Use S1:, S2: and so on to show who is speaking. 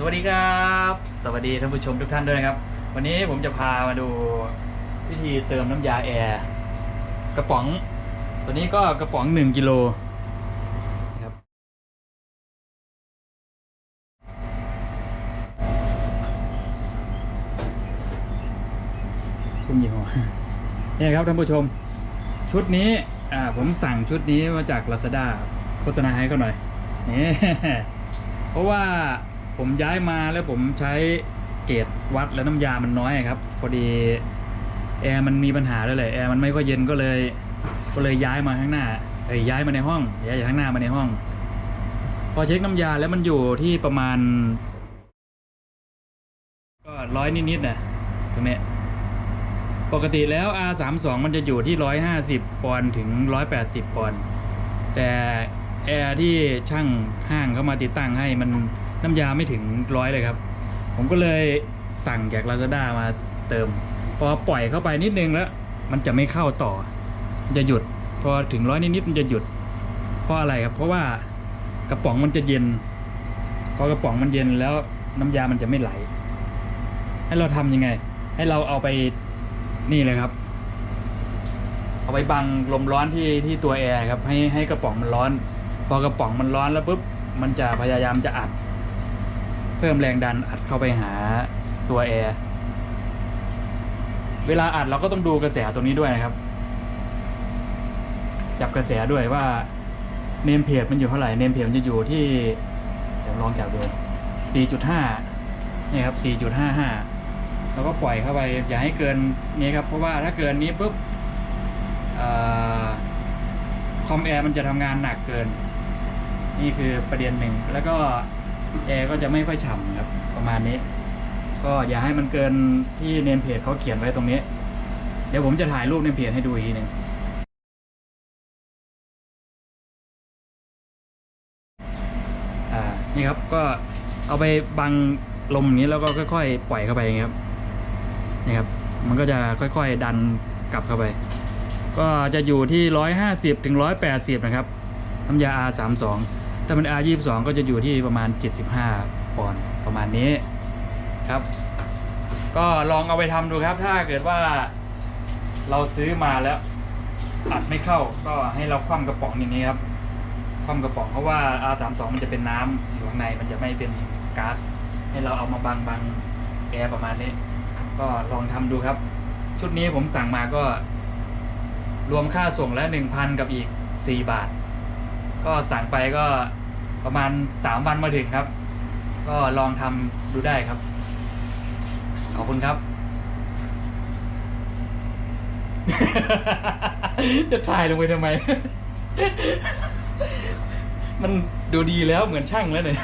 S1: สวัสดีครับ สวัสดีท่านผู้ชมทุกท่านด้วยนะครับ วันนี้ผมจะพามาดูวิธีเติมน้ำยาแอร์กระป๋อง ตัวนี้ก็กระป๋อง1กิโลนะครับซุ่มยี่ห้อเนี่ยครับท่านผู้ชม ชุดนี้อ่าผมสั่งชุดนี้มาจาก Lazada โฆษณาให้เขาหน่อยนี่เพราะว่า ผมย้ายมาแล้วผมใช้เกจวัดแล้วน้ำยามันน้อยครับ พอดีแอร์มันมีปัญหาแล้วแหละแอร์มันไม่ค่อยเย็นก็เลย ก็เลยย้ายมาข้างหน้าเอ้ยย้ายมาในห้องย้ายจากข้างหน้ามาในห้อง พอเช็คน้ำยาแล้วมันอยู่ที่ประมาณ ก็ร้อยนิดๆนะตรงนี้ปกติแล้ว R32 มันจะอยู่ที่ 150 ปอนด์ถึง 180 ปอนด์แต่แอร์ที่ช่างห้างเขามาติดตั้งให้มัน น้ำยาไม่ถึงร้อยเลยครับ ผมก็เลยสั่งจาก Lazada มาเติม พอปล่อยเข้าไปนิดนึงแล้ว มันจะไม่เข้าต่อ จะหยุด พอถึงร้อยนิดๆมันจะหยุด เพราะอะไรครับ เพราะว่ากระป๋องมันจะเย็น พอกระป๋องมันเย็นแล้วน้ำยามันจะไม่ไหล ให้เราทำยังไง ให้เราเอาไปนี่เลยครับ เอาไปบังลมร้อนที่ที่ตัวแอร์ครับ ให้ให้กระป๋องมันร้อน พอกระป๋องมันร้อนแล้วปุ๊บ มันจะพยายามจะอัด เพิ่มแรงดันอัดเข้าไปหาตัวแอร์เวลาอัดเราก็ต้องดูกระแสตรงนี้ด้วยนะครับ จับกระแสด้วยว่าเนมเพจมันอยู่เท่าไหร่เนมเพจมันจะอยู่ที่เดี๋ยวลองจับดู 4.5 นี่ครับ 4.55 แล้วก็ปล่อยเข้าไป อย่าให้เกินนี้ครับ เพราะว่าถ้าเกินนี้ปุ๊บอคอมแอร์มันจะทำงานหนักเกิน นี่คือประเด็นหนึ่ง แล้วก็ แอร์ก็จะไม่ค่อยฉ่ำครับประมาณนี้ ก็อย่าให้มันเกินที่เนมเพจเขาเขียนไว้ตรงนี้ เดี๋ยวผมจะถ่ายรูปเนมเพจให้ดูอีกนึงนี่ครับก็เอาไปบังลมนี้แล้วก็ค่อยๆ ปล่อยเข้าไปครับนี่ครับ มันก็จะค่อยๆดันกลับเข้าไป ก็จะอยู่ที่ร้อยห้าสิบถึงร้อยแปดสิบนะครับน้ำยาสอง ถ้าเป็น R22 ก็จะอยู่ที่ประมาณ 75 ปอนด์ประมาณนี้ครับ ก็ลองเอาไปทำดูครับ ถ้าเกิดว่าเราซื้อมาแล้วอัดไม่เข้าก็ให้เราคว่ำกระป๋องอย่างนี้ครับ คว่ำกระป๋องเพราะว่า R32 มันจะเป็นน้ำอยู่ข้างในมันจะไม่เป็นก๊าซให้เราเอามาบังบังแอร์ประมาณนี้ ก็ลองทำดูครับ ชุดนี้ผมสั่งมาก็ รวมค่าส่งแล้ว1,000 กับอีก 4 บาท ก็สั่งไปก็ประมาณสามวันมาถึงครับ ก็ลองทำดูได้ครับ ขอบคุณครับ จะถ่ายลงไปทำไม มันดูดีแล้วเหมือนช่างแล้วเนี่ย